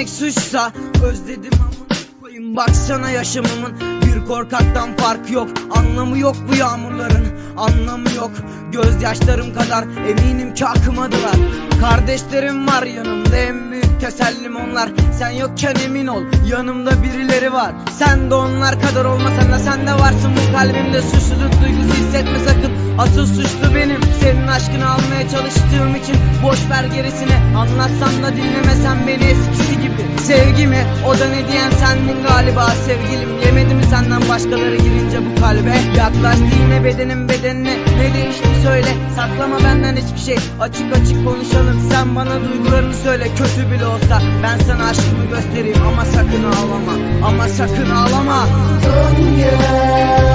sevmek suçsa Özledim ama koyayım. Baksana yaşamımın korkaktan farkı yok. Anlamı yok bu yağmurların. Anlamı yok. Gözyaşlarım kadar eminim ki akmadılar. Kardeşlerim var yanımda en büyük tesellim onlar. Sen yokken emin ol yanımda birileri var. Sen de onlar kadar olmasan da sen de varsın. Bu kalbimde Suçluluk duygusu hissetme sakın. Asıl suçlu benim. Senin aşkını almaya çalıştığım için Boş ver gerisini. Anlatsam da dinlemesen beni eskisi gibi. Sevgimi o da ne diyen sendin galiba. Sevgilim Yemedim mi senden başkaları girince bu kalbe Yaklaştı yine bedenim bedenine Ne değişti söyle. Saklama benden hiçbir şey. Açık açık konuşalım. Sen bana duygularını söyle. Kötü bile olsa Ben sana aşkımı göstereyim. Ama sakın ağlama. Ama sakın ağlama. Dön gel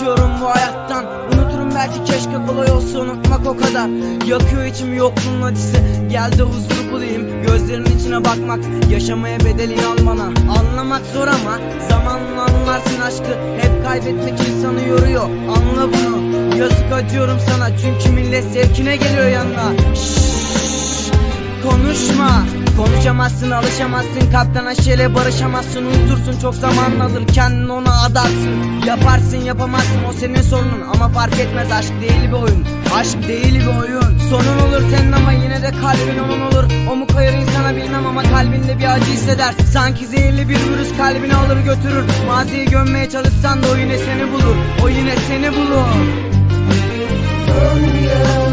kaçıyorum bu hayattan. Unuturum belki keşke kolay olsa unutmak o kadar. Yakıyor içim yokluğun acısı. Gel de huzur bulayım Gözlerinin içine bakmak. Yaşamaya bedeli al bana Anlamak zor ama Zamanla anlarsın aşkı. Hep kaybetmek insanı yoruyor. Anla bunu. Yazık acıyorum sana. Çünkü millet zevkine geliyor yanına. Şşş, Konuşma Konuşamazsın alışamazsın Kalpten aşeyle barışamazsın. Unutursun çok zaman alır kendini ona adarsın. Yaparsın yapamazsın o senin sorunun. Ama fark etmez aşk değil bir oyun. Aşk değil bir oyun. Sonun olur senin ama yine de kalbin onun olur. O mu kayır insana bilmem ama kalbinde bir acı hissedersin. Sanki zehirli bir virüs kalbini alır götürür. Maziyi gömmeye çalışsan da o yine seni bulur. O yine seni bulur. Dön